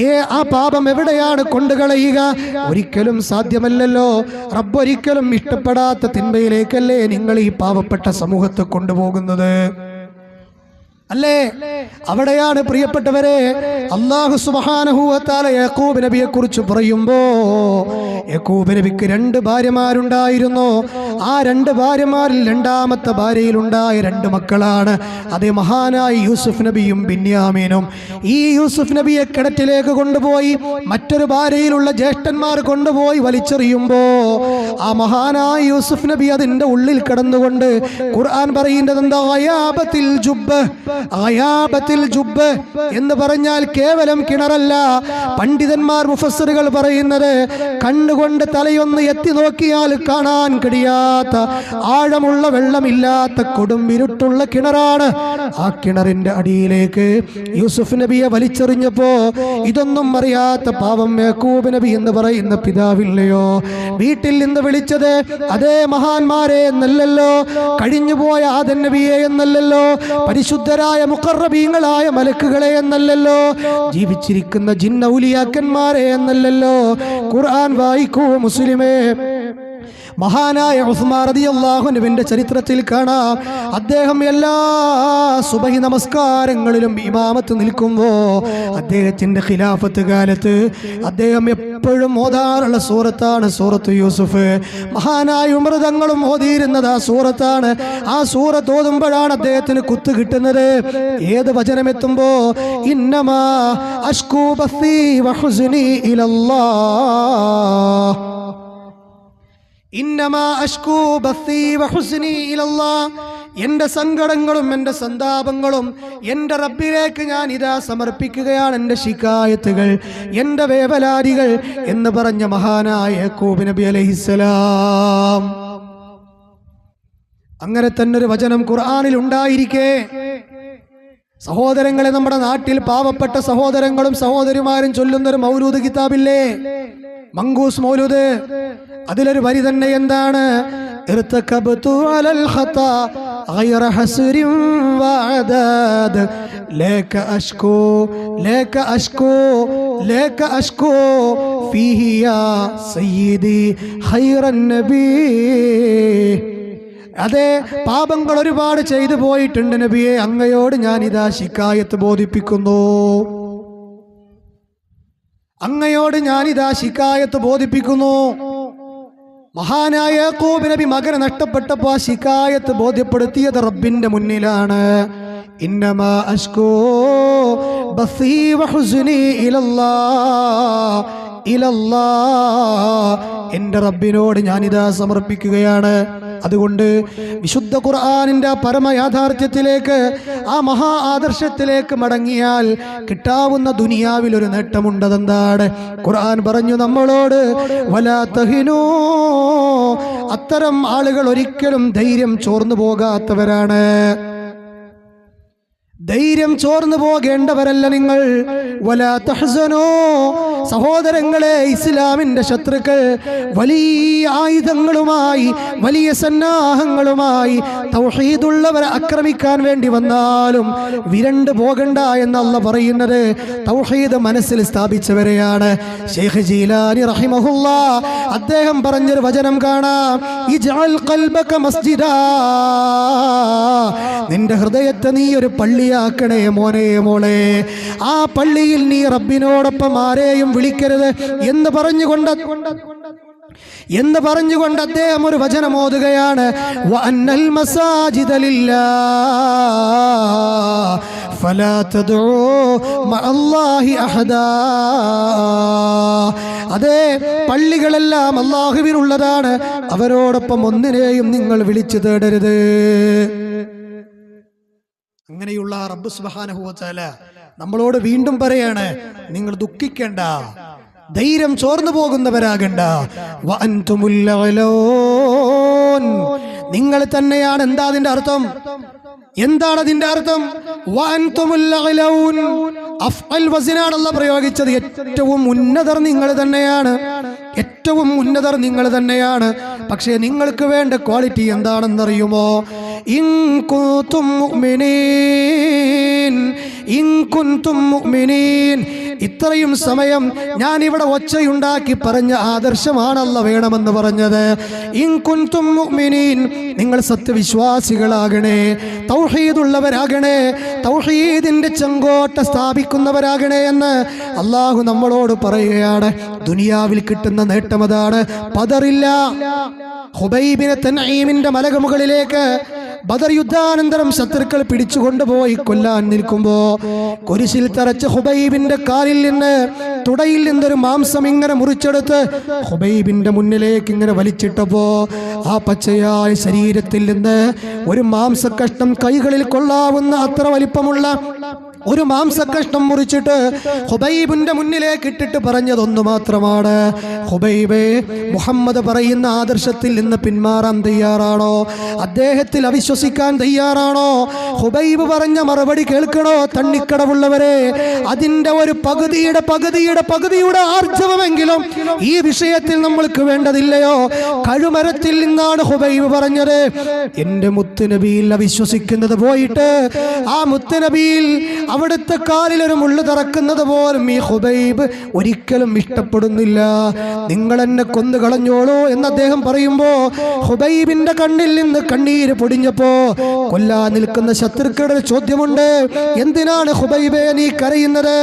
ഏ ആ പാപം എവിടെയാണ് കൊണ്ടുകളയുക? ഒരിക്കലും സാധ്യമല്ലല്ലോ. റബ്ബൊരിക്കലും ഇഷ്ടപ്പെടാത്ത തിന്മയിലേക്കല്ലേ നിങ്ങൾ ഈ പാവപ്പെട്ട സമൂഹത്തെ കൊണ്ടുപോകുന്നത്? അല്ലേ? അവിടെയാണ് പ്രിയപ്പെട്ടവരെ അള്ളാഹു സുബാനഹൂവത്താല യാക്കൂബ് നബിയെ കുറിച്ച് പറയുമ്പോ യാക്കൂബ് നബിക്ക് രണ്ട് ഭാര്യമാരുണ്ടായിരുന്നു. ആ രണ്ട് ഭാര്യമാരിൽ രണ്ടാമത്തെ ഭാര്യയിലുണ്ടായ രണ്ട് മക്കളാണ്. അതേ മഹാനായ യൂസുഫ് നബിയും ബിന്യാമീനും. ഈ യൂസുഫ് നബിയെ കിണറ്റിലേക്ക് കൊണ്ടുപോയി മറ്റൊരു ഭാര്യയിലുള്ള ജ്യേഷ്ഠന്മാർ കൊണ്ടുപോയി വലിച്ചെറിയുമ്പോ ആ മഹാനായ യൂസുഫ് നബി അതിന്റെ ഉള്ളിൽ കടന്നുകൊണ്ട് ഖുർആൻ പറയുന്നത് എന്താ ജുബ് അയാബത്തിൽ ജുബ് എന്ന് പറഞ്ഞാൽ കേവലം കിണറല്ല. പണ്ഡിതന്മാർ മുഫസറുകൾ പറയുന്നത് കണ്ണുകൊണ്ട് തലയൊന്ന് എത്തി നോക്കിയാൽ കാണാൻ കഴിയാത്ത ആഴമുള്ള വെള്ളമില്ലാത്ത കൊടും ഇരുട്ടുള്ള കിണറാണ്. ആ കിണറിന്റെ അടിയിലേക്ക് യൂസുഫ് നബിയെ വലിച്ചെറിഞ്ഞപ്പോ ഇതൊന്നും അറിയാത്ത പാവം യാക്കൂബ് നബി എന്ന് പറയുന്ന പിതാവില്ലയോ? വീട്ടിൽ നിന്ന് വിളിച്ചത് അതേ മഹാന്മാരെ എന്നല്ലല്ലോ. കഴിഞ്ഞുപോയ ആദൻ നബിയെ എന്നല്ലല്ലോ. പരിശുദ്ധരായ മുഖറബീങ്ങളായ മലക്കുകളെ എന്നല്ലല്ലോ. ജീവിച്ചിരിക്കുന്ന ജിന്നൗലിയാക്കന്മാരെ എന്നല്ലല്ലോ. ഖുർആൻ വായിക്കൂ മുസ്ലിമേ. മഹാനായ ഉസ്മാൻ അള്ളാഹുനുവിന്റെ ചരിത്രത്തിൽ കാണാം. അദ്ദേഹം എല്ലാ സുബഹി നമസ്കാരങ്ങളിലും ഇമാമത്ത് നിൽക്കുമ്പോൾ അദ്ദേഹത്തിന്റെ ഖിലാഫത്ത് കാലത്ത് അദ്ദേഹം എപ്പോഴും ഓതാറുള്ള സൂറത്താണ് സൂറത്ത് യൂസുഫ്. മഹാനായ ഉമർ തങ്ങളും ഓതിയിരുന്നത് ആ സൂറത്താണ്. ആ സൂറത്ത് ഓതുമ്പോഴാണ് അദ്ദേഹത്തിന് കുത്ത് കിട്ടുന്നത്. ഏത് വചനം ഇന്നമാ ഇന്നമാ അഷ്കൂ ബസ്സീ എന്റെ സങ്കടങ്ങളും എന്റെ സന്താപങ്ങളും എന്റെ റബ്ബിലേക്ക് ഞാൻ ഇതാ സമർപ്പിക്കുകയാണ് എന്റെ ശിക്കായത്തുകൾ എന്റെ വേവലാരികൾ എന്ന് പറഞ്ഞ മഹാനായ കോബി നബി അലൈഹിസ്സലാം അങ്ങനെ തന്നെ ഒരു വചനം ഖുർആാനിൽ ഉണ്ടായിരിക്കേ. സഹോദരങ്ങളെ നമ്മുടെ നാട്ടിൽ പാവപ്പെട്ട സഹോദരങ്ങളും സഹോദരിമാരും ചൊല്ലുന്ന ഒരു മൗലൂദ് കിതാബില്ലേ? മങ്കൂസ് മൗലൂദ് അതിലൊരു വരി തന്നെ എന്താണ്? അതെ പാപങ്ങൾ ഒരുപാട് ചെയ്തു പോയിട്ടുണ്ട് നബിയെ അങ്ങയോട് ഞാൻ ഇതാ ശിക്കായത്ത് ബോധിപ്പിക്കുന്നു. അങ്ങയോട് ഞാനിതാ ശിക്കായത്ത് ബോധിപ്പിക്കുന്നു. മഹാനായ യാക്കൂബ് നബി മകനെ നഷ്ടപ്പെട്ടപ്പോ ആ ശിക്കായത്ത് ബോധ്യപ്പെടുത്തിയത് റബ്ബിന്റെ മുന്നിലാണ്. ഇന്നമാ അഷ്കോ ബസീ വഹുസുനി ഇലല്ലാ. എന്റെ റബ്ബിനോട് ഞാനിതാ സമർപ്പിക്കുകയാണ്. അതുകൊണ്ട് വിശുദ്ധ ഖുർആാനിന്റെ ആ പരമ യാഥാർത്ഥ്യത്തിലേക്ക് ആ മഹാ ആദർശത്തിലേക്ക് മടങ്ങിയാൽ കിട്ടാവുന്ന ദുനിയാവിൽ ഒരു നേട്ടമുണ്ടതെന്താണ്? ഖുർആൻ പറഞ്ഞു നമ്മളോട് വലാ അത്തരം ആളുകൾ ഒരിക്കലും ധൈര്യം ചോർന്നു പോകാത്തവരാണ്. ധൈര്യം ചോർന്നു പോകേണ്ടവരല്ല നിങ്ങൾ. തഹ്സനോ. സഹോദരങ്ങളെ ഇസ്ലാമിന്റെ ശത്രുക്കൾ വലിയ ആയുധങ്ങളുമായി വലിയ സന്നാഹങ്ങളുമായി തൗഹീദുള്ളവരെ ആക്രമിക്കാൻ വേണ്ടി വന്നാലും വിരണ്ടു പോകണ്ട എന്നല്ല പറയുന്നത്. തൗഹീദ് മനസ്സിൽ സ്ഥാപിച്ചവരെയാണ്. ഷെയ്ഖ് ജീലാനി റഹിമഹുല്ല അദ്ദേഹം പറഞ്ഞൊരു വചനം കാണാം. നിന്റെ ഹൃദയത്തെ നീ ഒരു പള്ളിയാക്കണേ മോനെ മോളെ. ആ പള്ളിയിൽ നീ റബ്ബിനോടൊപ്പം ആരെയും വിളിക്കരുത് എന്ന് പറഞ്ഞുകൊണ്ട് എന്ന് പറഞ്ഞുകൊണ്ട് അദ്ദേഹം ഒരു വചനം ഓതുകയാണ്. അതെ പള്ളികളെല്ലാം അള്ളാഹുവിനുള്ളതാണ് അവരോടൊപ്പം ഒന്നിനെയും നിങ്ങൾ വിളിച്ചു തേടരുത്. അങ്ങനെയുള്ള റബ്ബ് തആല നമ്മളോട് വീണ്ടും പറയാണ് നിങ്ങൾ ദുഃഖിക്കേണ്ട. ധൈര്യം ചോർന്നു പോകുന്നവരാകണ്ട. നിങ്ങൾ തന്നെയാണ് എന്താ അതിന്റെ അർത്ഥം? എന്താണ് അതിന്റെ അർത്ഥം. അഫ്അൽ വസിനാണല്ല പ്രയോഗിച്ചത്. ഏറ്റവും ഉന്നതർ നിങ്ങൾ തന്നെയാണ്. ഏറ്റവും ഉന്നതർ നിങ്ങൾ തന്നെയാണ്. പക്ഷേ നിങ്ങൾക്ക് വേണ്ട ക്വാളിറ്റി എന്താണെന്നറിയുമോ? ഇൻ മുഅ്മിനീൻ ഇൻ മുഅ്മിനീൻ. ഇത്രയും സമയം ഞാൻ ഇവിടെ ഒച്ചയുണ്ടാക്കി പറഞ്ഞ ആദർശമാണല്ല വേണമെന്ന് പറഞ്ഞത്. മുഅ്മിനീൻ നിങ്ങൾ സത്യവിശ്വാസികളാകണേ തൗഹീദുള്ളവരാകണേ തൗഹീദിന്റെ ചെങ്കോട്ട സ്ഥാപിക്കുന്നവരാകണേ എന്ന് അള്ളാഹു നമ്മളോട് പറയുകയാണ്. ദുനിയാവിൽ കിട്ടുന്ന നേട്ടം അതാണ്. പതറില്ല. ഹുബൈബിനെ തന്നെ മലകമുകളിലേക്ക് ബദർ യുദ്ധാനന്തരം ശത്രുക്കൾ പിടിച്ചുകൊണ്ടുപോയി കൊല്ലാൻ നിൽക്കുമ്പോ കുരിശിൽ തറച്ച ഹുബൈബിന്റെ കാലിൽ നിന്ന് തുടയിൽ നിന്നൊരു മാംസം ഇങ്ങനെ മുറിച്ചെടുത്ത് ഹുബൈബിന്റെ മുന്നിലേക്ക് ഇങ്ങനെ വലിച്ചിട്ടപ്പോ ആ പച്ചയായ ശരീരത്തിൽ നിന്ന് ഒരു മാംസ കഷ്ണം കൈകളിൽ കൊള്ളാവുന്ന അത്ര വലിപ്പമുള്ള ഒരു മാംസക്കഷ്ണം മുറിച്ചിട്ട് ഹുബൈബിന്റെ മുന്നിലേക്ക് ഇട്ടിട്ട് പറഞ്ഞതൊന്നു മാത്രമാണ്. ഹുബൈബേ മുഹമ്മദ് പറയുന്ന ആദർശത്തിൽ നിന്ന് പിന്മാറാൻ തയ്യാറാണോ? അദ്ദേഹത്തിൽ അവിശ്വസിക്കാൻ തയ്യാറാണോ? ഹുബൈബ് പറഞ്ഞ മറുപടി കേൾക്കണോ തണ്ണിക്കടവുള്ളവരെ? അതിന്റെ ഒരു പകുതിയുടെ പകുതിയുടെ പകുതിയുടെ ആർജവമെങ്കിലും ഈ വിഷയത്തിൽ നമ്മൾക്ക് വേണ്ടതില്ലയോ? കഴുമരത്തിൽ നിന്നാണ് ഹുബൈബ് പറഞ്ഞത്. എന്റെ മുത്തുനബിയിൽ അവിശ്വസിക്കുന്നത് പോയിട്ട് ആ മുത്തുനബിയിൽ അവിടുത്തെ കാലിൽ ഒരു മുള്ളു തറക്കുന്നത് പോലും ഈ ഹുബൈബ് ഒരിക്കലും ഇഷ്ടപ്പെടുന്നില്ല. നിങ്ങൾ എന്നെ കൊന്നു കളഞ്ഞോളൂ എന്ന് അദ്ദേഹം പറയുമ്പോ ഹുബൈബിന്റെ കണ്ണിൽ നിന്ന് കണ്ണീര് പൊടിഞ്ഞപ്പോ കൊല്ലാ നിൽക്കുന്ന ശത്രുക്കളുടെ ചോദ്യമുണ്ട്. എന്തിനാണ് ഹുബൈബെ നീ കരയുന്നത്?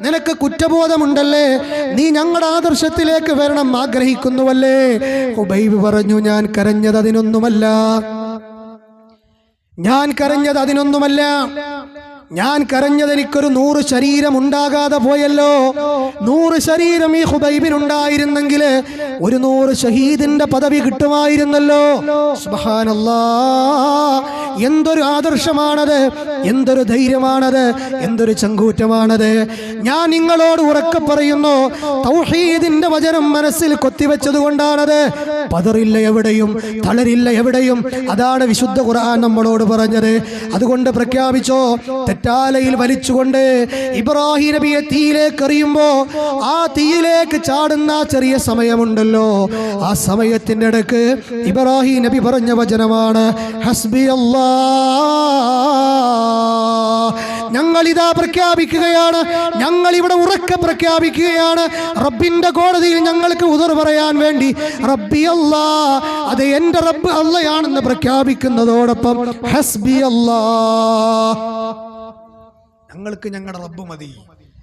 നിനക്ക് കുറ്റബോധമുണ്ടല്ലേ? നീ ഞങ്ങളുടെ ആദർശത്തിലേക്ക് വരണം ആഗ്രഹിക്കുന്നുവല്ലേ? ഹുബൈബ് പറഞ്ഞു ഞാൻ കരഞ്ഞത് അതിനൊന്നുമല്ല. ഞാൻ കരഞ്ഞത് അതിനൊന്നുമല്ല. ഞാൻ കരഞ്ഞതെനിക്കൊരു നൂറ് ശരീരം ഉണ്ടാകാതെ പോയല്ലോ. നൂറ് ശരീരം ഈ ഹുബൈബിനുണ്ടായിരുന്നെങ്കിൽ ഒരു നൂറ് ഷഹീദിന്റെ പദവി കിട്ടുമായിരുന്നല്ലോ. എന്തൊരു ആദർശമാണത് എന്തൊരു ധൈര്യമാണത് എന്തൊരു ചങ്കൂറ്റമാണത്. ഞാൻ നിങ്ങളോട് ഉറക്കെ പറയുന്നു തൗഹീദിന്റെ വചനം മനസ്സിൽ കൊത്തിവെച്ചത് കൊണ്ടാണത്. പതറില്ല എവിടെയും തളരില്ല എവിടെയും. അതാണ് വിശുദ്ധ ഖുർആൻ നമ്മളോട് പറഞ്ഞത്. അതുകൊണ്ട് പ്രഖ്യാപിച്ചോ തെറ്റാലയിൽ വലിച്ചുകൊണ്ട് ഇബ്രാഹിം നബിയെ തീയിലേക്ക് എറിയുമ്പോ ആ തീയിലേക്ക് ചാടുന്ന ചെറിയ സമയമുണ്ടല്ലോ. ആ സമയത്തിന്റെ ഇടയ്ക്ക് ഇബ്രാഹിം നബി പറഞ്ഞ വചനമാണ് ഹസ്ബി അല്ലാ. ഞങ്ങൾ ഇതാ പ്രഖ്യാപിക്കുകയാണ് ഞങ്ങൾ ഇവിടെ ഉറക്കെ പ്രഖ്യാപിക്കുകയാണ്. റബ്ബിന്റെ കോടതിയിൽ ഞങ്ങൾക്ക് ഉതർ പറയാൻ വേണ്ടി റബ്ബി അല്ലാ. അത് എന്റെ റബ്ബ് അല്ലയാണെന്ന് പ്രഖ്യാപിക്കുന്നതോടൊപ്പം ഹസ്ബി അല്ലാ. ഞങ്ങൾക്ക് ഞങ്ങളുടെ റബ്ബ് മതി.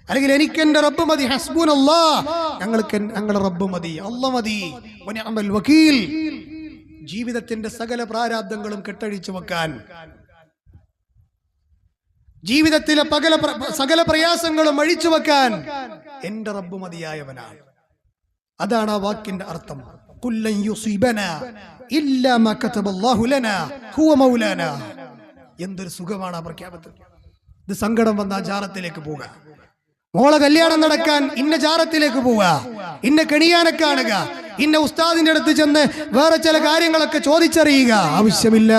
അല്ലെങ്കിൽ എനിക്ക് എന്റെ റബ്ബ് മതി. ഹസ്ബൂൻ അല്ലാ ഞങ്ങൾക്ക് ഞങ്ങളുടെ റബ്ബ് മതി. അല്ല മതി. വക്കീൽ ജീവിതത്തിന്റെ സകല പ്രാരാബ്ദങ്ങളും കെട്ടഴിച്ചു വെക്കാൻ. ജീവിതത്തിലെ പകല സകല പ്രയാസങ്ങളും അഴിച്ചു വെക്കാൻ എന്റെ റബ്ബ് മതിയായവനാണ്. അതാണ് ആ വാക്കിന്റെ അർത്ഥം. എന്തൊരു സുഖമാണ് ആ പ്രഖ്യാപനത്തിൽ. ഇത് സങ്കടം വന്ന ജാറത്തിലേക്ക് പോവുക. മോളെ കല്യാണം നടക്കാൻ ഇന്ന ജാറത്തിലേക്ക് പോവുക. ഇന്ന കെണിയാനെ കാണുക. ഇന്ന ഉസ്താദിന്റെ അടുത്ത് ചെന്ന് വേറെ ചില കാര്യങ്ങളൊക്കെ ചോദിച്ചറിയുക. ആവശ്യമില്ല.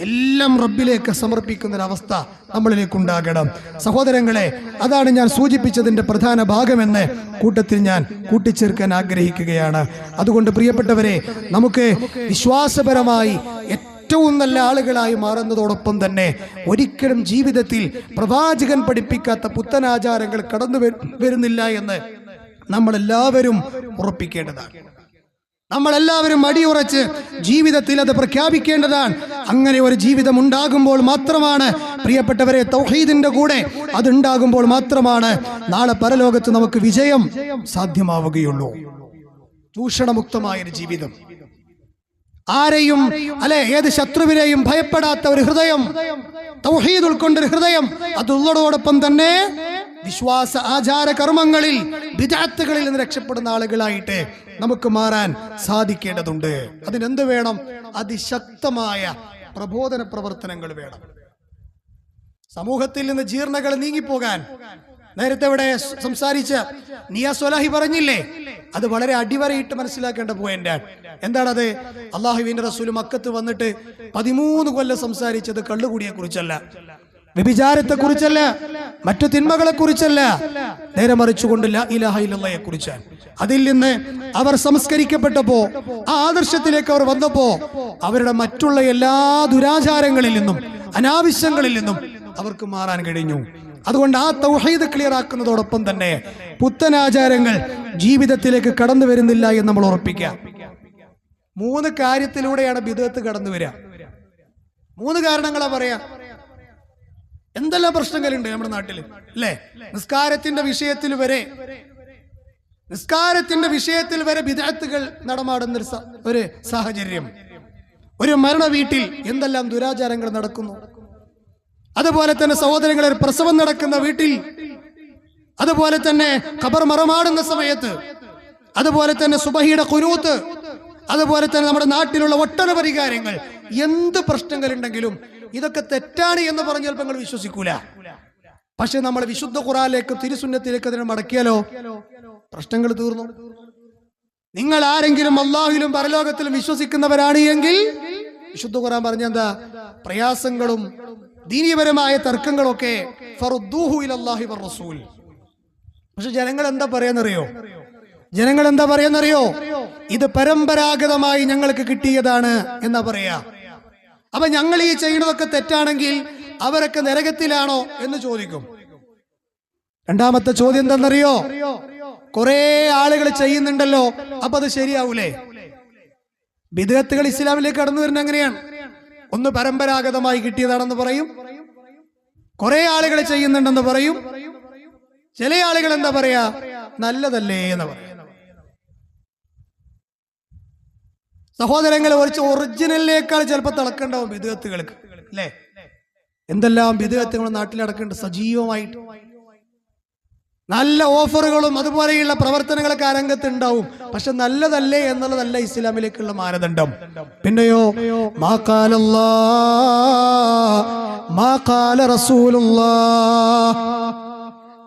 എല്ലാം റബ്ബിലേക്ക് സമർപ്പിക്കുന്ന ഒരവസ്ഥ നമ്മളിലേക്ക് ഉണ്ടാകണം. സഹോദരങ്ങളെ അതാണ് ഞാൻ സൂചിപ്പിച്ചതിന്റെ പ്രധാന ഭാഗമെന്ന് കൂട്ടത്തിൽ ഞാൻ കൂട്ടിച്ചേർക്കാൻ ആഗ്രഹിക്കുകയാണ്. അതുകൊണ്ട് പ്രിയപ്പെട്ടവരെ നമുക്ക് വിശ്വാസപരമായി ഏറ്റവും നല്ല ആളുകളായി മാറുന്നതോടൊപ്പം തന്നെ ഒരിക്കലും ജീവിതത്തിൽ പ്രവാചകൻ പഠിപ്പിക്കാത്ത പുത്തനാചാരങ്ങൾ കടന്നു വരുന്നില്ല എന്ന് നമ്മളെല്ലാവരും ഉറപ്പിക്കേണ്ടതാണ്. നമ്മളെല്ലാവരും അടിയുറച്ച് ജീവിതത്തിൽ അത് പ്രഖ്യാപിക്കേണ്ടതാണ്. അങ്ങനെ ഒരു ജീവിതം ഉണ്ടാകുമ്പോൾ മാത്രമാണ് പ്രിയപ്പെട്ടവരെ തൗഹീദിന്റെ കൂടെ അതുണ്ടാകുമ്പോൾ മാത്രമാണ് നാളെ പരലോകത്ത് നമുക്ക് വിജയം സാധ്യമാവുകയുള്ളൂ. ചൂഷണമുക്തമായ ഒരു ജീവിതം. ആരെയും അല്ലെ ഏത് ശത്രുവിനെയും ഭയപ്പെടാത്ത ഒരു ഹൃദയം തൗഹീദ് ഉൾക്കൊണ്ടൊരു ഹൃദയം അത് ഉള്ളതോടൊപ്പം തന്നെ വിശ്വാസ ആചാര കർമ്മങ്ങളിൽ വിദാത്തുകളിൽ നിന്ന് രക്ഷപ്പെടുന്ന ആളുകളായിട്ട് നമുക്ക് മാറാൻ സാധിക്കേണ്ടതുണ്ട്. അതിനെന്ത് വേണം? അതിശക്തമായ പ്രബോധന പ്രവർത്തനങ്ങൾ വേണം. സമൂഹത്തിൽ നിന്ന് ജീർണകൾ നീങ്ങിപ്പോകാൻ നേരത്തെ ഇവിടെ സംസാരിച്ച നിയ സൊലാഹി പറഞ്ഞില്ലേ? അത് വളരെ അടിവരയിട്ട് മനസ്സിലാക്കേണ്ട പോയിന്റ് എന്താണത്? അള്ളാഹുവിന്റെ റസൂൽ മക്കത്ത് വന്നിട്ട് പതിമൂന്ന് കൊല്ലം സംസാരിച്ചത് കള്ളുകൂടിയെ കുറിച്ചല്ല വ്യഭിചാരത്തെ കുറിച്ചല്ല മറ്റു തിന്മകളെ കുറിച്ചല്ല നേരെ മറിച്ചുകൊണ്ട് ലാ ഇലാഹ ഇല്ലല്ലയെ കുറിച്ചാണ് അതിൽ നിന്ന് അവർ സംസ്കരിക്കപ്പെട്ടപ്പോ ആ ആദർശത്തിലേക്ക് അവർ വന്നപ്പോ അവരുടെ മറ്റുള്ള എല്ലാ ദുരാചാരങ്ങളിൽ നിന്നും അനാവശ്യങ്ങളിൽ നിന്നും അവർക്ക് മാറാൻ കഴിഞ്ഞു. അതുകൊണ്ട് ആ തൗഹീദ് ക്ലിയർ ആക്കുന്നതോടൊപ്പം തന്നെ പുത്തനാചാരങ്ങൾ ജീവിതത്തിലേക്ക് കടന്നു വരുന്നില്ല എന്ന് നമ്മൾ ഉറപ്പിക്കാം മൂന്ന് കാര്യത്തിലൂടെയാണ് ബിദത്ത് കടന്നു വരിക. മൂന്ന് കാരണങ്ങളാ പറയാ. എന്തെല്ലാം പ്രശ്നങ്ങളുണ്ട് നമ്മുടെ നാട്ടിൽ അല്ലേ? നിസ്കാരത്തിന്റെ വിഷയത്തിൽ വരെ നിസ്കാരത്തിന്റെ വിഷയത്തിൽ വരെ വിദഗ്ധകൾ നടമാടുന്ന ഒരു ഒരു സാഹചര്യം. ഒരു മരണ വീട്ടിൽ എന്തെല്ലാം ദുരാചാരങ്ങൾ നടക്കുന്നു? അതുപോലെ തന്നെ സഹോദരങ്ങളെ പ്രസവം നടക്കുന്ന വീട്ടിൽ അതുപോലെ തന്നെ ഖബർ മറമാടുന്ന സമയത്ത് അതുപോലെ തന്നെ സുബഹിയുടെ കുനൂത്ത് അതുപോലെ തന്നെ നമ്മുടെ നാട്ടിലുള്ള ഒട്ടനവധി കാര്യങ്ങൾ എന്ത് പ്രശ്നങ്ങളുണ്ടെങ്കിലും ഇതൊക്കെ തെറ്റാണ് എന്ന് പറഞ്ഞ് ചിലപ്പോൾ നിങ്ങൾ വിശ്വസിക്കൂല. പക്ഷെ നമ്മൾ വിശുദ്ധ ഖുറാനിലേക്ക് തിരുസുന്നത്തിലേക്ക് അതിനെ മടക്കിയാലോ? പ്രശ്നങ്ങൾ തീർന്നു. നിങ്ങൾ ആരെങ്കിലും അള്ളാഹുലും പരലോകത്തിലും വിശ്വസിക്കുന്നവരാണ് എങ്കിൽ വിശുദ്ധ ഖുറാൻ പറഞ്ഞെന്താ പ്രയാസങ്ങളും ദീനീയപരമായ തർക്കങ്ങളൊക്കെ റസൂൽ. പക്ഷെ ജനങ്ങൾ എന്താ പറയാന്നറിയോ? ജനങ്ങൾ എന്താ പറയാന്നറിയോ? ഇത് പരമ്പരാഗതമായി ഞങ്ങൾക്ക് കിട്ടിയതാണ് എന്നാ പറയാ. അപ്പൊ ഞങ്ങൾ ഈ ചെയ്യുന്നതൊക്കെ തെറ്റാണെങ്കിൽ അവരൊക്കെ നരകത്തിലാണോ എന്ന് ചോദിക്കും. രണ്ടാമത്തെ ചോദ്യം എന്താണെന്നറിയോ കുറെ ആളുകൾ ചെയ്യുന്നുണ്ടല്ലോ അപ്പൊ അത് ശരിയാവൂലേ? വിദഗത്തുകൾ ഇസ്ലാമിലേക്ക് കടന്നു വരുന്ന എങ്ങനെയാണ്? ഒന്ന് പരമ്പരാഗതമായി കിട്ടിയതാണെന്ന് പറയും. കുറെ ആളുകൾ ചെയ്യുന്നുണ്ടെന്ന് പറയും. ചില ആളുകൾ എന്താ പറയാ? നല്ലതല്ലേ എന്ന് പറയും. സഹോദരങ്ങളെ കുറച്ച് ഒറിജിനലിനേക്കാൾ ചിലപ്പോൾ തിളക്കണ്ടാവും വിദഗത്തുകൾക്ക് അല്ലേ? എന്തെല്ലാം വിദഗത്തുകൾ നാട്ടിൽ നടക്കുന്നുണ്ട് സജീവമായിട്ട്. നല്ല ഓഫറുകളും അതുപോലെയുള്ള പ്രവർത്തനങ്ങളൊക്കെ ആ രംഗത്ത് ഉണ്ടാവും. പക്ഷെ നല്ലതല്ലേ എന്നുള്ളതല്ല ഇസ്ലാമിലേക്കുള്ള മാനദണ്ഡം. പിന്നെയോ.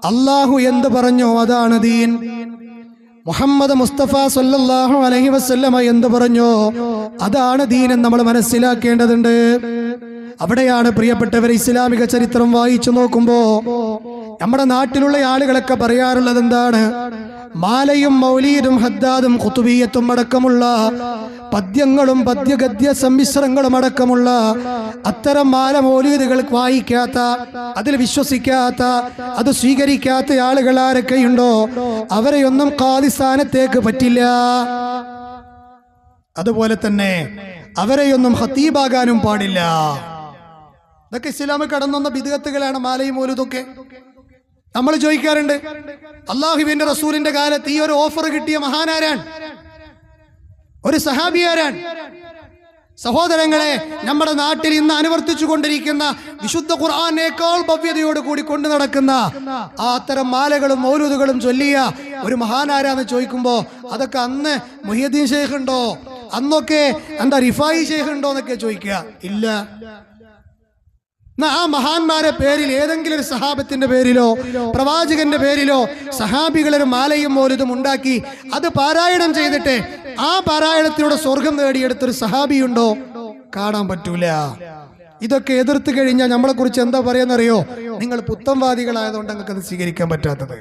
അള്ളാഹു എന്ത് പറഞ്ഞോ അതാണ് ദീൻ. മുഹമ്മദ് മുസ്തഫ സല്ലല്ലാഹു അലഹി വസല്ലമ എന്ത് പറഞ്ഞോ അതാണ് ദീൻ എന്ന് നമ്മൾ മനസ്സിലാക്കേണ്ടതുണ്ട്. അവിടെയാണ് പ്രിയപ്പെട്ടവർ ഇസ്ലാമിക ചരിത്രം വായിച്ചു നോക്കുമ്പോ നമ്മുടെ നാട്ടിലുള്ള ആളുകളൊക്കെ പറയാറുള്ളത് എന്താണ്? മാലയും മൗലീദും ഹദ്ദാദും കുത്തുബീയത്തും അടക്കമുള്ള പദ്യങ്ങളും പദ്യഗദ്യ സമ്മിശ്രങ്ങളും അടക്കമുള്ള അത്തരം മാല മൗലീദുകൾ വായിക്കാത്ത അതിൽ വിശ്വസിക്കാത്ത അത് സ്വീകരിക്കാത്ത ആളുകൾ ആരൊക്കെയുണ്ടോ? അവരെയൊന്നും കാലിസ്ഥാനത്തേക്ക് പറ്റില്ല. അതുപോലെ തന്നെ അവരെയൊന്നും ഹത്തീബാകാനും പാടില്ല. ഇതൊക്കെ ഇസ്ലാമിൽ കടന്നുവന്ന ബിദുഗത്തുകളാണ് മാലയും മോലുതൊക്കെ നമ്മൾ ചോദിക്കാറുണ്ട് അള്ളാഹുബിന്റെ റസൂലിന്റെ കാലത്ത് ഈ ഒരു ഓഫർ കിട്ടിയ മഹാനാരാൻ ഒരു സഹാബിയാരാൻ സഹോദരങ്ങളെ നമ്മുടെ നാട്ടിൽ ഇന്ന് അനുവർത്തിച്ചു കൊണ്ടിരിക്കുന്ന വിശുദ്ധ ഖുർആാനേക്കാൾ ഭവ്യതയോട് കൂടി കൊണ്ടു നടക്കുന്ന ആ അത്തരം മാലകളും മൗലൂദുകളും ചൊല്ലിയ ഒരു മഹാനാരാന്ന് ചോദിക്കുമ്പോൾ അതൊക്കെ അന്ന് മുഹിയദ്ദീൻ ഷെയ്ഖ് ഉണ്ടോ? അന്നൊക്കെ എന്താ റിഫായി ഷെയ്ഖ് ഉണ്ടോ? എന്നൊക്കെ ചോദിക്കുക. ഇല്ല. ആ മഹാന്മാരെ പേരിൽ ഏതെങ്കിലും ഒരു സഹാബത്തിന്റെ പേരിലോ പ്രവാചകന്റെ പേരിലോ സഹാബികളൊരു മാലയും മോലിതും ഉണ്ടാക്കി അത് പാരായണം ചെയ്തിട്ട് ആ പാരായണത്തിലൂടെ സ്വർഗം നേടിയെടുത്തൊരു സഹാബിയുണ്ടോ? കാണാൻ പറ്റൂല. ഇതൊക്കെ എതിർത്ത് കഴിഞ്ഞാൽ നമ്മളെ കുറിച്ച് എന്താ പറയാന്നറിയോ? നിങ്ങൾ പുത്തംവാദികളായതുകൊണ്ട് നിങ്ങൾക്ക് അത് സ്വീകരിക്കാൻ പറ്റാത്തത്.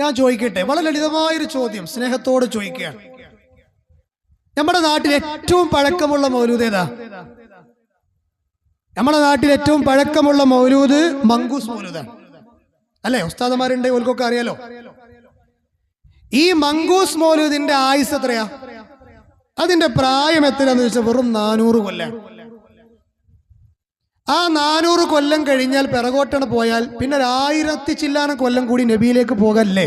ഞാൻ ചോദിക്കട്ടെ വളരെ ലളിതമായൊരു ചോദ്യം സ്നേഹത്തോട് ചോദിക്കുകയാണ്. നമ്മുടെ നാട്ടിൽ ഏറ്റവും പഴക്കമുള്ള മൗലൂദ് ഏതാ? നമ്മുടെ നാട്ടിൽ ഏറ്റവും പഴക്കമുള്ള മൗലൂദ് മങ്കൂസ് മൗലൂദാണ്. അല്ലേ? ഉസ്താദന്മാരുണ്ട് ഓൽക്കൊക്കെ അറിയാലോ? ഈ മങ്കൂസ് മൗലൂദിന്റെ ആയുസ് എത്രയാ? അതിന്റെ പ്രായം എത്രയാന്ന് ചോദിച്ചാൽ വെറും നാനൂറ് കൊല്ലം ആ നാനൂറ് കൊല്ലം കഴിഞ്ഞാൽ പിറകോട്ടണ് പോയാൽ പിന്നെ ഒരു ചില്ലാന ചില്ലാനം കൊല്ലം കൂടി നബിയിലേക്ക് പോകല്ലേ?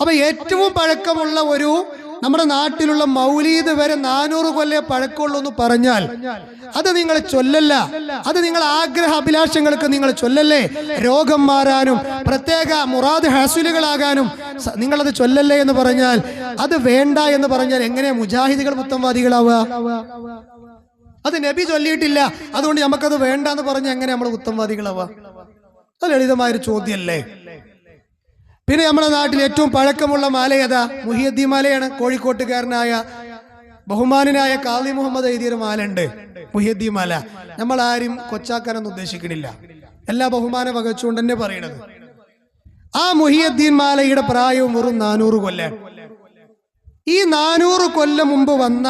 അപ്പൊ ഏറ്റവും പഴക്കമുള്ള ഒരു നമ്മുടെ നാട്ടിലുള്ള മൗലീദ് വരെ നാനൂറ് കൊല്ലേ പഴക്കമുള്ളൂ എന്ന് പറഞ്ഞാൽ അത് നിങ്ങൾ ചൊല്ലല്ല. അത് നിങ്ങൾ ആഗ്രഹ അഭിലാഷങ്ങൾക്ക് നിങ്ങൾ ചൊല്ലല്ലേ? രോഗം മാറാനും പ്രത്യേക മുറാദ് ഹാസുലുകളാകാനും നിങ്ങളത് ചൊല്ലല്ലേ എന്ന് പറഞ്ഞാൽ അത് വേണ്ട എന്ന് പറഞ്ഞാൽ എങ്ങനെയാ മുജാഹിദികൾ മുത്തംവാദികളാവുക അത് നബി ചൊല്ലിയിട്ടില്ല. അതുകൊണ്ട് നമുക്കത് വേണ്ട എന്ന് പറഞ്ഞാൽ എങ്ങനെ നമ്മൾ ഉത്തംവാദികളാവുക അത് ലളിതമായൊരു ചോദ്യമല്ലേ? പിന്നെ നമ്മുടെ നാട്ടിൽ ഏറ്റവും പഴക്കമുള്ള മാല ഏതാ? മുഹിയദ്ദീൻ മാലയാണ്. കോഴിക്കോട്ടുകാരനായ ബഹുമാനനായ കാളി മുഹമ്മദ് എഴുതിയൊരു മാല ഉണ്ട് മുഹിയദ്ദീൻ മാല. നമ്മൾ ആരും കൊച്ചാക്കാനൊന്നും ഉദ്ദേശിക്കണില്ല. എല്ലാ ബഹുമാനം വകച്ചുകൊണ്ട് തന്നെ പറയണത്. ആ മുഹിയദ്ദീൻ മാലയുടെ പ്രായവും വെറും നാനൂറ് കൊല്ലം. ഈ നാനൂറ് കൊല്ലം മുമ്പ് വന്ന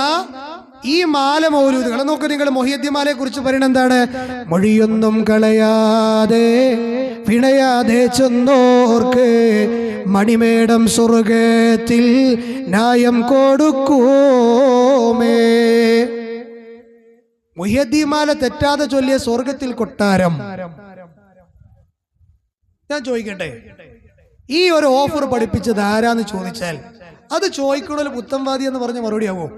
ഈ മാല മൗലൂദ് നിങ്ങൾ നോക്കൂ നിങ്ങൾ മൊഹിയദ്യമാലയെ കുറിച്ച് പറയണ എന്താണ്? മൊഴിയൊന്നും കളയാതെ പിണയാതെ ചെന്നോർക്ക് മണിമേടം സ്വർഗത്തിൽ ന്യായം കൊടുക്കൂമേ. മുഹിയദ്ദീൻ മാല തെറ്റാതെ ചൊല്ലിയ സ്വർഗത്തിൽ കൊട്ടാരം. ഞാൻ ചോദിക്കട്ടെ ഈ ഒരു ഓഫർ പഠിപ്പിച്ചത് ആരാന്ന് ചോദിച്ചാൽ അത് ചോദിക്കണോ പുത്തംവാദി എന്ന് പറഞ്ഞ മറുപടിയാവോ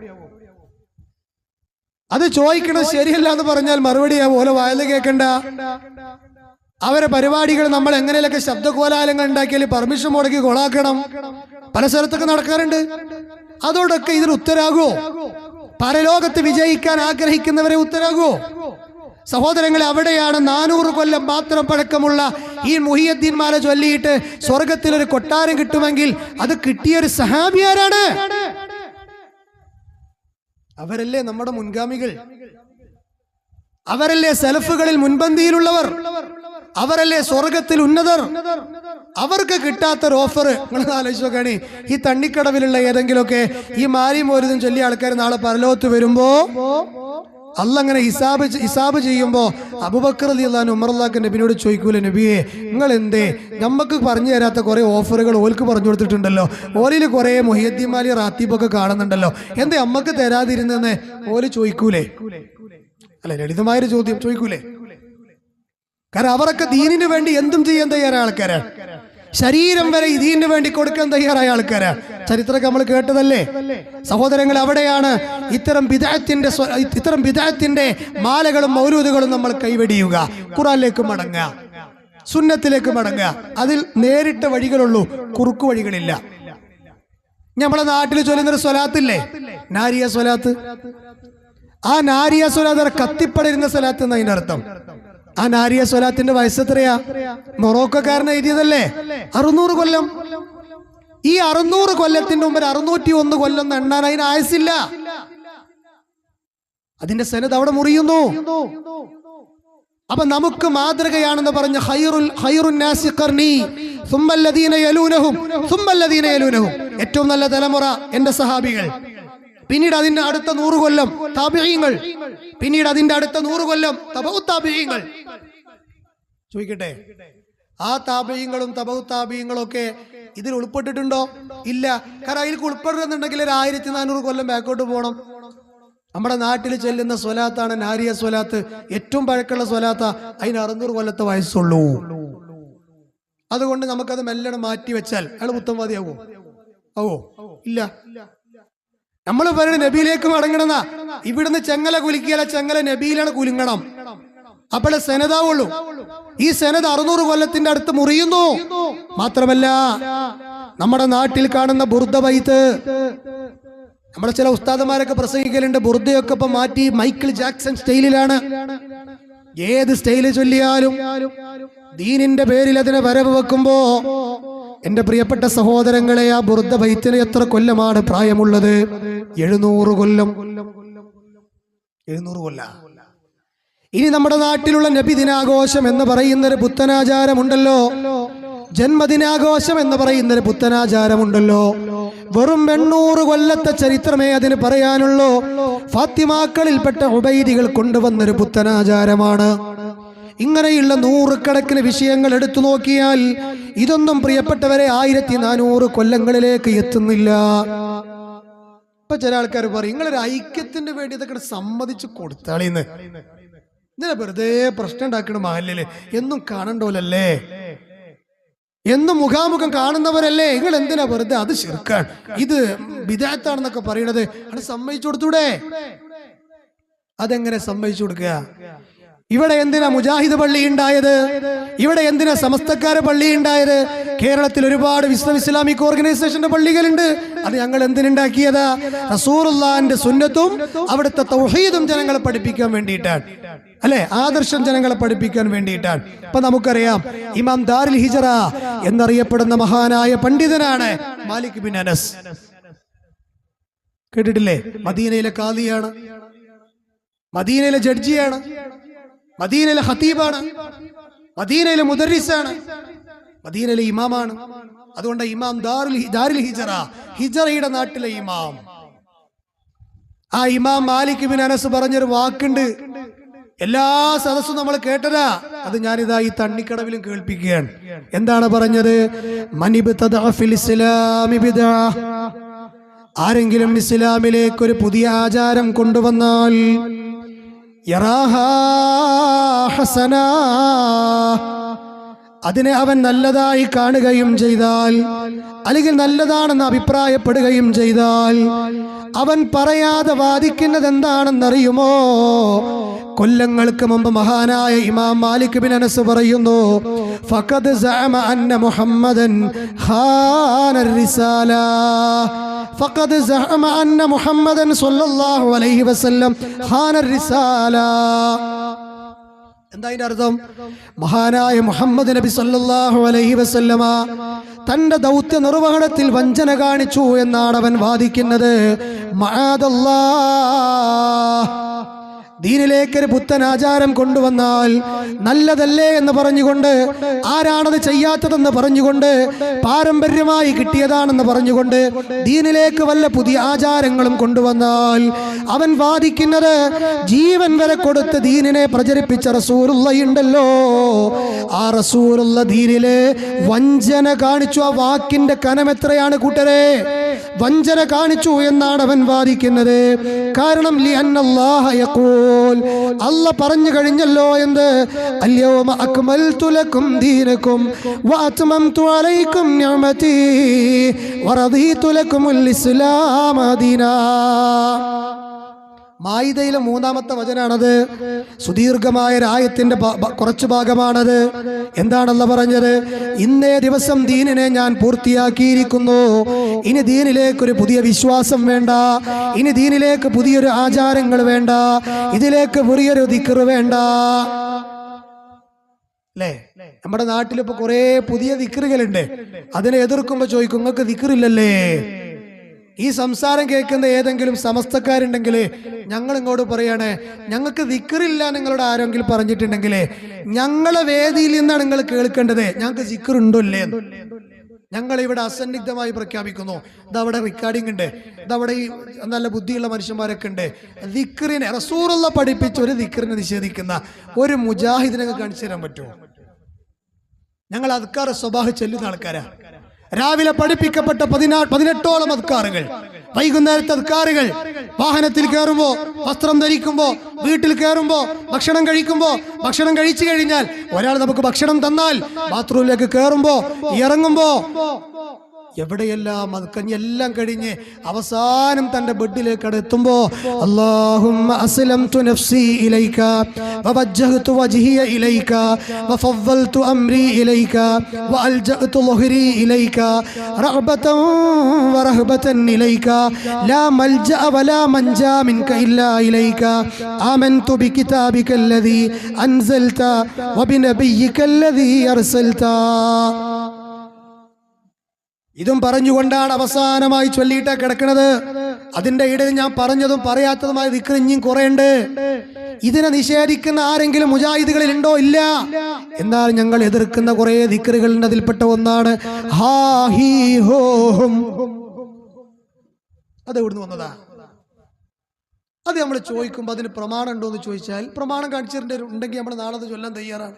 അത് ചോദിക്കണത് ശരിയല്ല എന്ന് പറഞ്ഞാൽ മറുപടിയാവോ ഓല വായന കേൾക്കണ്ട അവരെ പരിപാടികൾ നമ്മൾ എങ്ങനെയൊക്കെ ശബ്ദകോലാലങ്ങൾ ഉണ്ടാക്കിയാൽ പെർമിഷൻ മുടക്കി കൊളാക്കണം. പല സ്ഥലത്തൊക്കെ നടക്കാറുണ്ട്. അതോടൊക്കെ ഇതിന് ഉത്തരാകുമോ പരലോകത്ത് വിജയിക്കാൻ ആഗ്രഹിക്കുന്നവരെ ഉത്തരാകുമോ സഹോദരങ്ങളെ അവിടെയാണ് നാനൂറ് കൊല്ലം മാത്രം പഴക്കമുള്ള ഈ മുഹിയദ്ദീൻമാരെ ചൊല്ലിയിട്ട് സ്വർഗത്തിൽ ഒരു കൊട്ടാരം കിട്ടുമെങ്കിൽ അത് കിട്ടിയ ഒരു സഹാബിയാരാണ്? അവരല്ലേ നമ്മുടെ മുൻഗാമികൾ? അവരല്ലേ സെലഫുകളിൽ മുൻപന്തിയിലുള്ളവർ? അവരല്ലേ സ്വർഗത്തിൽ ഉന്നതർ? അവർക്ക് കിട്ടാത്ത ഒരു ഓഫർ നിങ്ങൾ ആലോചിച്ച് ഈ തണ്ണിക്കടവിലുള്ള ഏതെങ്കിലുമൊക്കെ ഈ മാരി മോരുതും ചൊല്ലിയ ആൾക്കാർ നാളെ പരലോകത്ത് വരുമ്പോ അല്ല അങ്ങനെ ഹിസാബ് ഹിസാബ് ചെയ്യുമ്പോൾ അബുബക്കർ അലി അള്ളഹാൻ ഉമർലാഖ് നബിനോട് ചോദിക്കൂലെ നബിയെ നിങ്ങൾ എന്തേ നമുക്ക് പറഞ്ഞു തരാത്ത കുറേ ഓഫറുകൾ ഓൽക്ക് പറഞ്ഞു കൊടുത്തിട്ടുണ്ടല്ലോ. ഓലിൽ കുറെ മൊഹിയദ്ദിമാലി റാത്തീബൊക്കെ കാണുന്നുണ്ടല്ലോ. എന്തേ അമ്മയ്ക്ക് തരാതിരുന്നെന്ന് ഓൽ ചോദിക്കൂലേ? അല്ല ലളിതമായൊരു ചോദ്യം ചോദിക്കൂലേ? കാരണം അവരൊക്കെ ദീനിന് വേണ്ടി എന്തും ചെയ്യാൻ തയ്യാറായ ആൾക്കാരാണ്. ശരീരം വരെ ഇതിന് വേണ്ടി കൊടുക്കാൻ തയ്യാറായ ആൾക്കാര്. ചരിത്രമൊക്കെ നമ്മൾ കേട്ടതല്ലേ? സഹോദരങ്ങൾ അവിടെയാണ്. ഇത്തരം വിദായത്തിന്റെ ഇത്തരം വിദായത്തിന്റെ മാലകളും മൗരൂദുകളും നമ്മൾ കൈവെടിയുക. ഖുറാനിലേക്ക് മടങ്ങുക. സുന്നത്തിലേക്ക് മടങ്ങുക. അതിൽ നേരിട്ട വഴികളുള്ളൂ. കുറുക്കു വഴികളില്ല. നമ്മളെ നാട്ടിൽ ചൊല്ലുന്നൊരു സ്വലാത്തില്ലേ? നാരിയ സ്വലാത്ത്. ആ നാരിയ സ്വലാത്ത് കത്തിപ്പടരുന്ന സ്വലാത്ത് എന്നതിന്റെ അർത്ഥം. ആ നാരിയ സ്വലാത്തിന്റെ വയസ്സ് എത്രയാ? മൊറോക്കോക്കാരൻ എഴുതിയതല്ലേ? അറുന്നൂറ് കൊല്ലം. ഈ അറുന്നൂറ് കൊല്ലത്തിന്റെ മുമ്പ് അറുന്നൂറ്റി ഒന്ന് കൊല്ലം എണ്ണാൻ അതിന് ആയസില്ല അതിന്റെ സെനത് അവിടെ മുറിയുന്നു. അപ്പൊ നമുക്ക് മാതൃകയാണെന്ന് പറഞ്ഞ ഹൈറുൽ യലൂനഹും ഏറ്റവും നല്ല തലമുറ എന്റെ സഹാബികൾ. പിന്നീട് അതിന്റെ അടുത്ത നൂറ് കൊല്ലം താപിഴയങ്ങൾ പിന്നീട് അതിന്റെ അടുത്ത നൂറ് കൊല്ലം തബൗ താപിഴയങ്ങൾ ചോദിക്കട്ടെ? ആ താപയങ്ങളും തപൗ താപയങ്ങളും ഒക്കെ ഇതിൽ ഉൾപ്പെട്ടിട്ടുണ്ടോ? ഇല്ല. കാരണം അതിലേക്ക് ഉൾപ്പെടുന്നുണ്ടെങ്കിൽ ഒരു ആയിരത്തി നാനൂറ് കൊല്ലം ബാക്കോട്ട് പോകണം. നമ്മുടെ നാട്ടിൽ ചെല്ലുന്ന സ്വലാത്താണ് നാരിയ സ്വലാത്ത്. ഏറ്റവും പഴക്കമുള്ള സ്വലാത്ത. അതിന് അറുന്നൂറ് കൊല്ലത്തെ വയസ്സുള്ളൂ. അതുകൊണ്ട് നമുക്കത് മെല്ലണം മാറ്റി വെച്ചാൽ. അയാൾ ഉത്തമവാദിയാവോ ഓ ഇല്ല. നമ്മൾ പറയുന്നത് നബിയിലേക്ക് മടങ്ങണമെന്നാ. ഇവിടുന്ന് ചെങ്ങല കുലിക്കുകയല്ല ചെങ്ങല നബിയിലാണ് കുലുങ്ങണം. അപ്പോഴെ സെനതാവുള്ളൂ. ഈ സെനത് അറുന്നൂറ് കൊല്ലത്തിന്റെ അടുത്ത് മുറിയുന്നു. മാത്രമല്ല നമ്മുടെ നാട്ടിൽ കാണുന്ന ബുർദ വൈത്ത് നമ്മുടെ ചില ഉസ്താദന്മാരൊക്കെ പ്രസംഗിക്കലുണ്ട്. ബുർദയൊക്കെ ഇപ്പൊ മാറ്റി മൈക്കിൾ ജാക്സൺ സ്റ്റൈലിലാണ്. ഏത് സ്റ്റൈൽ ചൊല്ലിയാലും ദീനിന്റെ പേരിൽ അതിനെ വരവ് വെക്കുമ്പോ എന്റെ പ്രിയപ്പെട്ട സഹോദരങ്ങളെ ആ ബുർദ ബൈത്തിന് എത്ര കൊല്ലമാണ് പ്രായമുള്ളത്? എഴുന്നൂറ് കൊല്ലം. എഴുന്നൂറ് കൊല്ല? ഇനി നമ്മുടെ നാട്ടിലുള്ള നബി ദിനാഘോഷം എന്ന് പറയുന്നൊരു പുത്തനാചാരമുണ്ടല്ലോ. ജന്മദിനാഘോഷം എന്ന് പറയുന്നൊരു പുത്തനാചാരമുണ്ടല്ലോ. വെറും എണ്ണൂറ് കൊല്ലത്തെ ചരിത്രമേ അതിന് പറയാനുള്ളൂ. ഫാത്തിമാക്കളിൽപ്പെട്ട ഉബൈദികൾ കൊണ്ടുവന്നൊരു പുത്തനാചാരമാണ്. ഇങ്ങനെയുള്ള നൂറുകണക്കിന് വിഷയങ്ങൾ എടുത്തു നോക്കിയാൽ ഇതൊന്നും പ്രിയപ്പെട്ടവരെ ആയിരത്തി നാനൂറ് കൊല്ലങ്ങളിലേക്ക് എത്തുന്നില്ല. ഇപ്പൊ ചില ആൾക്കാർ പറയും നിങ്ങളൊരു ഐക്യത്തിന് വേണ്ടി ഇതൊക്കെ സമ്മതിച്ചു കൊടുത്താളിന്ന്. ഇന്നലെ വെറുതെ പ്രശ്നം ഉണ്ടാക്കണ മഹലിൽ എന്നും കാണണ്ടോലല്ലേ? എന്നും മുഖാമുഖം കാണുന്നവരല്ലേ? നിങ്ങൾ എന്തിനാ വെറുതെ? അത് ശിർക്കാൻ ഇത് വിദാത്താണെന്നൊക്കെ പറയണത്. അത് സമ്മതിച്ചു കൊടുത്തൂടെ? അതെങ്ങനെ സമ്മതിച്ചു കൊടുക്കുക? ഇവിടെ എന്തിനാ മുജാഹിദ് പള്ളി ഉണ്ടായത്? ഇവിടെ എന്തിനാ സമസ്തക്കാര പള്ളി ഉണ്ടായത്? കേരളത്തിൽ ഒരുപാട് വിശ്വ ഇസ്ലാമിക് ഓർഗനൈസേഷന്റെ പള്ളികളുണ്ട്. അത് ഞങ്ങൾ എന്തിനുണ്ടാക്കിയതാ? റസൂറുല്ലാന്റെ സുന്നത്തും അവിടുത്തെ തൗഹീദും ജനങ്ങളെ പഠിപ്പിക്കാൻ വേണ്ടിയിട്ടാണ്. അല്ലെ? ആദർശം ജനങ്ങളെ പഠിപ്പിക്കാൻ വേണ്ടിയിട്ടാണ്. ഇപ്പൊ നമുക്കറിയാം ഇമാം ദാരുൽ ഹിജറ എന്നറിയപ്പെടുന്ന മഹാനായ പണ്ഡിതനാണ് മാലിക് ബിൻ അനസ്. കേട്ടിട്ടില്ലേ? മദീനയിലെ കാദിയാണ് മദീനയിലെ ജഡ്ജിയാണ്. മദീനയിലെ ഹത്തീബാണ് മദീനയിലെ മുദറിസാണ് മദീനയിലെ ഇമാമാണ്. അതുകൊണ്ട് ഇമാം ദാറുൽ ദാറുൽ ഹിജറ ഹിജറയുടെ നാട്ടിലെ ഇമാം. ആ ഇമാം മാലിക് ബിൻ അനസ് പറഞ്ഞൊരു വാക്കുണ്ട്. എല്ലാ സദസ്സും നമ്മൾ കേട്ടതാ. അത് ഞാനിതാ ഈ തണ്ണിക്കടവിലും കേൾപ്പിക്കുകയാണ്. എന്താണ് പറഞ്ഞത്. ആരെങ്കിലും ഇസ്ലാമിലേക്ക് ഒരു പുതിയ ആചാരം കൊണ്ടുവന്നാൽ ഹസനാ. അതിനെ അവൻ നല്ലതായി കാണുകയും ചെയ്താൽ അല്ലെങ്കിൽ നല്ലതാണെന്ന് അഭിപ്രായപ്പെടുകയും ചെയ്താൽ അവൻ പറയാതെ വാദിക്കുന്നത് എന്താണെന്നറിയുമോ കൊല്ലങ്ങൾക്ക് മുമ്പ് മഹാനായ ഇമാം മാലിക് ബിൻ അനസ് പറയുന്നു ഫഖദ് അന്ന മുഹമ്മദൻ ഖാന الرسالة ഫഖദ് സഅമ അന്ന മുഹമ്മദൻ സ്വല്ലല്ലാഹു അലൈഹി വസല്ലം ഖാന الرسالة എന്താ അതിന്റെ അർത്ഥം മഹാനായ മുഹമ്മദ് നബി സല്ലല്ലാഹു അലൈഹി വസല്ലമ തന്റെ ദൗത്യ നിർവഹണത്തിൽ വഞ്ചന കാണിച്ചു എന്നാണ് അവൻ വാദിക്കുന്നത് മഅദല്ലാ. ദീനിലേക്ക് ഒരു പുത്തൻ ആചാരം കൊണ്ടുവന്നാൽ നല്ലതല്ലേ എന്ന് പറഞ്ഞുകൊണ്ട് ആരാണത് ചെയ്യാത്തതെന്ന് പറഞ്ഞുകൊണ്ട് പാരമ്പര്യമായി കിട്ടിയതാണെന്ന് പറഞ്ഞുകൊണ്ട് ദീനിലേക്ക് വല്ല പുതിയ ആചാരങ്ങളും കൊണ്ടുവന്നാൽ അവൻ വാദിക്കുന്നത് ജീവൻ വരെ കൊടുത്ത് ദീനിനെ പ്രചരിപ്പിച്ച റസൂറുള്ളയുണ്ടല്ലോ ആ റസൂറുള്ള ദീനിലെ വഞ്ചന കാണിച്ചു. ആ വാക്കിന്റെ കനം എത്രയാണ് കൂട്ടരെ? വഞ്ചന കാണിച്ചു എന്നാണ് അവൻ വാദിക്കുന്നത്. കാരണം ലി അന്നല്ലാഹ യഖൂൽ. അല്ല പറഞ്ഞു കഴിഞ്ഞല്ലോ എന്ത്? അല്യോമ അക്മൽ തുലക്കും ദീനക്കും വാത്മം അലൈക്കും നിഅമതി വറദീ തുലക്കും ഇസ്ലാമ ദീനാ മായിദയിലെ മൂന്നാമത്തെ വചനാണത്. സുദീർഘമായ രായത്തിന്റെ കുറച്ച് ഭാഗമാണത്. എന്താണല്ല പറഞ്ഞത്? ഇന്നേ ദിവസം ദീനിനെ ഞാൻ പൂർത്തിയാക്കിയിരിക്കുന്നു. ഇനി ദീനിലേക്ക് ഒരു പുതിയ വിശ്വാസം വേണ്ട. ഇനി ദീനിലേക്ക് പുതിയൊരു ആചാരങ്ങൾ വേണ്ട. ഇതിലേക്ക് പുതിയൊരു ദിക്കറ് വേണ്ട. അല്ലേ? നമ്മുടെ നാട്ടിലിപ്പോ കുറെ പുതിയ ദിക്കറുകളുണ്ട് അതിനെ എതിർക്കുമ്പോ ചോദിക്കും നിങ്ങൾക്ക് ദിക്കറില്ലല്ലേ ഈ സംസാരം കേൾക്കുന്ന ഏതെങ്കിലും സമസ്തക്കാരുണ്ടെങ്കിൽ ഞങ്ങൾ ഇങ്ങോട്ട് പറയാണ് ഞങ്ങൾക്ക് ദിക്കറില്ല നിങ്ങളുടെ ആരെങ്കിലും പറഞ്ഞിട്ടുണ്ടെങ്കിൽ ഞങ്ങളെ വേദിയിൽ നിന്നാണ് നിങ്ങൾ കേൾക്കേണ്ടത്. ഞങ്ങൾക്ക് ദിക്കറുണ്ടോ ഇല്ലേ. ഞങ്ങൾ ഇവിടെ അസന്നിഗ്ധമായി പ്രഖ്യാപിക്കുന്നു. ഇതവിടെ റെക്കോർഡിംഗ് ഉണ്ട്. ഇതവിടെ ഈ നല്ല ബുദ്ധിയുള്ള മനുഷ്യന്മാരൊക്കെ ഉണ്ട്. ദിക്കറിനെ റസൂറുള്ള പഠിപ്പിച്ച ഒരു ദിക്കറിനെ നിഷേധിക്കുന്ന ഒരു മുജാഹിദിനെ കാണിച്ചു തരാൻ പറ്റുമോ? ഞങ്ങൾ അദ്ക്കാർ സ്വഭാവ ചെല്ലുന്ന ആൾക്കാരാ. രാവിലെ പഠിപ്പിക്കപ്പെട്ട പതിനാ പതിനെട്ടോളം അധികാരങ്ങൾ വൈകുന്നേരത്തെ അധികാരങ്ങൾ വാഹനത്തിൽ കയറുമ്പോ വസ്ത്രം ധരിക്കുമ്പോ വീട്ടിൽ കയറുമ്പോ ഭക്ഷണം കഴിക്കുമ്പോ ഭക്ഷണം കഴിച്ചു കഴിഞ്ഞാൽ ഒരാൾ നമുക്ക് ഭക്ഷണം തന്നാൽ ബാത്റൂമിലേക്ക് കയറുമ്പോ ഇറങ്ങുമ്പോ എവിടെയെല്ലാം അത് കഴിഞ്ഞ് എല്ലാം കഴിഞ്ഞ് അവസാനം തന്റെ ബെഡിലേക്ക് എത്തുമ്പോ അല്ലാഹുമ്മ അസ്ലംതു നഫ്സി ഇലൈക വവജ്ജഹ്തു വജ്ഹിയ ഇലൈക വഫവ്വൽതു അംരി ഇലൈക വഅൽജഅതു ളുഹ്രി ഇലൈക റഗ്ബതൻ വറഹ്ബതൻ ഇലൈക ലാ മൽജഅ വലാ മൻജാ മിൻക ഇല്ലാ ഇലൈക ആമൻതു ബികിതാബിക الذي أنزلت وبنبيك الذي أرسلت ഇതും പറഞ്ഞുകൊണ്ടാണ് അവസാനമായി ചൊല്ലിയിട്ടാ കിടക്കുന്നത് അതിന്റെ ഇടയിൽ ഞാൻ പറഞ്ഞതും പറയാത്തതുമായ ദിക്ർ ഇനിയും ഇതിനെ നിഷേധിക്കുന്ന ആരെങ്കിലും മുജാഹിദുകളിൽ ഉണ്ടോ? ഇല്ല. എന്നാൽ ഞങ്ങൾ എതിർക്കുന്ന കുറെ ദിക്കറുകളുടെ അതിൽപ്പെട്ട ഒന്നാണ്. ഹും. അത് എവിടുന്ന് വന്നതാ? അത് നമ്മൾ ചോദിക്കുമ്പോൾ അതിന് പ്രമാണം ഉണ്ടോ എന്ന് ചോദിച്ചാൽ പ്രമാണം കാണിച്ചിട്ടുണ്ട് ഉണ്ടെങ്കിൽ നമ്മൾ നാളെ ചൊല്ലാൻ തയ്യാറാണ്.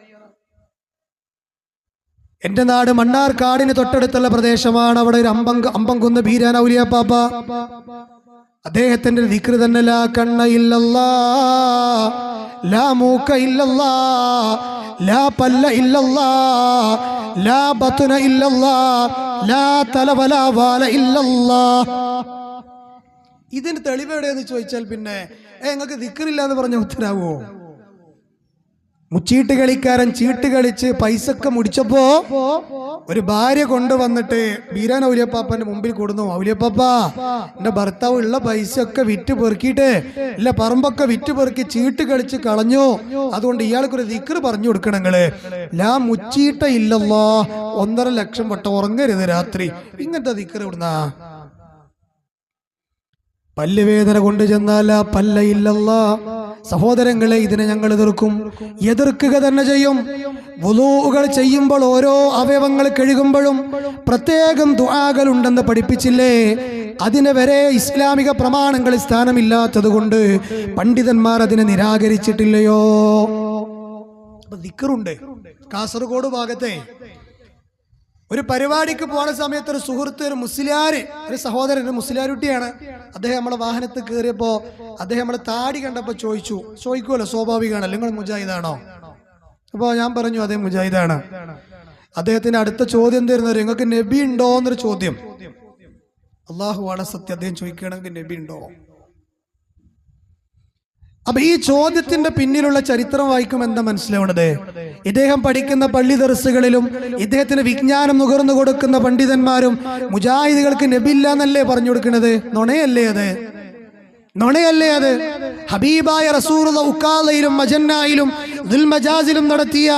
എന്റെ നാട് മണ്ണാർക്കാടിന് തൊട്ടടുത്തുള്ള പ്രദേശമാണ്. അവിടെ ഒരു അമ്പം അമ്പംകുന്ന് ബീരാൻ ഔലിയ പാപ്പ. അദ്ദേഹത്തിന്റെ ദിക്റ് തന്നെ ലാ കണ്ണ ഇല്ലല്ലാ ലാ മൂക്ക ഇല്ലല്ലാ ലാ പല്ല ഇല്ലല്ലാ ലാ ബത്തുന ഇല്ലല്ലാ ലാ തലവല വാല ഇല്ലല്ലാ. ഇതിന് തെളിവ് എവിടെയെന്ന് ചോദിച്ചാൽ പിന്നെ നിങ്ങൾക്ക് ദിക്കറില്ല എന്ന് പറഞ്ഞ ഉത്തരാവോ? മുച്ചീട്ട് കളിക്കാരൻ ചീട്ട് കളിച്ച് പൈസൊക്കെ മുടിച്ചപ്പോ ഒരു ഭാര്യ കൊണ്ടുവന്നിട്ട് ബീരാൻ ഔലിയപ്പാപ്പന്റെ മുമ്പിൽ കൊടുന്നു. ഔലിയപ്പാപ്പ എന്റെ ഭർത്താവ് ഉള്ള പൈസ ഒക്കെ വിറ്റ് പെറുക്കിയിട്ട് ഇല്ല പറമ്പൊക്കെ വിറ്റ് പെറുക്കി ചീട്ട് കളിച്ച് കളഞ്ഞു. അതുകൊണ്ട് ഇയാൾക്കൊരു ദിക്കറ് പറഞ്ഞു കൊടുക്കണം നിങ്ങൾ. ലാ മുച്ചീട്ട ഇല്ലല്ലോ ഒന്നര ലക്ഷം വട്ടം ഉറങ്ങരുത് രാത്രി. ഇങ്ങനത്തെ ദിക്കറ് ഇവിടുന്നാ? പല്ലുവേദന കൊണ്ട് ചെന്നാലാ പല്ല ഇല്ലല്ല. സഹോദരങ്ങളെ ഇതിനെ ഞങ്ങൾ എതിർക്കും. എതിർക്കുക തന്നെ ചെയ്യും. വുലൂകൾ ചെയ്യുമ്പോൾ ഓരോ അവയവങ്ങൾ കഴുകുമ്പോഴും പ്രത്യേകം ദുആകൾ ഉണ്ടെന്ന് പഠിപ്പിച്ചില്ലേ? അതിന് വരെ ഇസ്ലാമിക പ്രമാണങ്ങളിൽ സ്ഥാനമില്ലാത്തത് കൊണ്ട് പണ്ഡിതന്മാർ അതിനെ നിരാകരിച്ചിട്ടില്ലയോ? ദിക്കറുണ്ട്. കാസർഗോഡ് ഭാഗത്തെ ഒരു പരിപാടിക്ക് പോണ സമയത്ത് ഒരു സുഹൃത്ത് ഒരു മുസ്ലിയാർ ഒരു സഹോദരൻ ഒരു മുസ്ലിയാരുട്ടിയാണ്. അദ്ദേഹം നമ്മളെ വാഹനത്തിൽ കയറിയപ്പോ അദ്ദേഹം നമ്മളെ താടി കണ്ടപ്പോൾ ചോദിച്ചു. ചോദിക്കുമല്ലോ സ്വാഭാവികമാണല്ലോ നിങ്ങൾ മുജാഹിദാണോ? അപ്പോൾ ഞാൻ പറഞ്ഞു അതേ മുജാഹിദാണ്. അദ്ദേഹത്തിന്റെ അടുത്ത ചോദ്യം തരുന്ന നിങ്ങൾക്ക് നബി ഉണ്ടോ? എന്നൊരു ചോദ്യം. അള്ളാഹുവാണ് സത്യം. അദ്ദേഹം ചോദിക്കുകയാണെങ്കിൽ നബി ഉണ്ടോ? അപ്പൊ ഈ ചോദ്യത്തിന്റെ പിന്നിലുള്ള ചരിത്രം വായിക്കും എന്താ മനസ്സിലാവുന്നത് ഇദ്ദേഹം പഠിക്കുന്ന പള്ളി ദർസുകളിലും ഇദ്ദേഹത്തിന് വിജ്ഞാനം നുകർന്നു കൊടുക്കുന്ന പണ്ഡിതന്മാരും മുജാഹിദികൾക്ക് നബില്ല എന്നല്ലേ പറഞ്ഞു കൊടുക്കുന്നത് നുണയല്ലേ അത്? നുണയല്ലേ അത്? ഹബീബായ റസൂറുള്ള ഉക്കാലയിലും മജന്നായിലും ദുൽമജാസിലും നടത്തിയ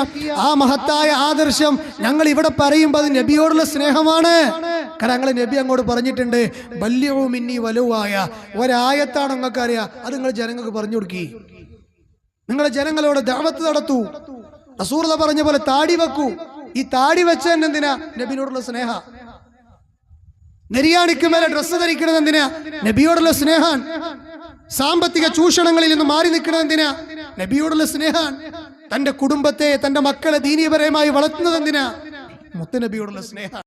ആ മഹത്തായ ആദർശം ഞങ്ങൾ ഇവിടെ പറയുമ്പോൾ അത് നബിയോടുള്ള സ്നേഹമാണ്. കാരണം നബി അങ്ങോട്ട് പറഞ്ഞിട്ടുണ്ട് ബല്യവും ഇനി വലുവായ ഒരായത്താണ് നിങ്ങൾക്ക് അറിയാ അത് നിങ്ങൾ ജനങ്ങൾക്ക് പറഞ്ഞു കൊടുക്കി. നിങ്ങളെ ജനങ്ങളോട് ദാവത്ത് നടത്തു. അസൂറത പറഞ്ഞ പോലെ താടി വെക്കൂ. ഈ താടി വെച്ച തന്നെ എന്തിനാ നബിനോടുള്ള സ്നേഹ. നെരിയാണിക്ക് മേലെ ഡ്രസ്സ് ധരിക്കുന്നത് എന്തിനാ? നബിയോടുള്ള സ്നേഹാൻ സാമ്പത്തിക ചൂഷണങ്ങളിൽ നിന്ന് മാറി നിൽക്കുന്നത് എന്തിനാ? നബിയോടുള്ള സ്നേഹാൻ തന്റെ കുടുംബത്തെ തന്റെ മക്കളെ ദീനീപരമായി വളർത്തുന്നത് എന്തിനാ? മുത്തനബിയോടുള്ള സ്നേഹം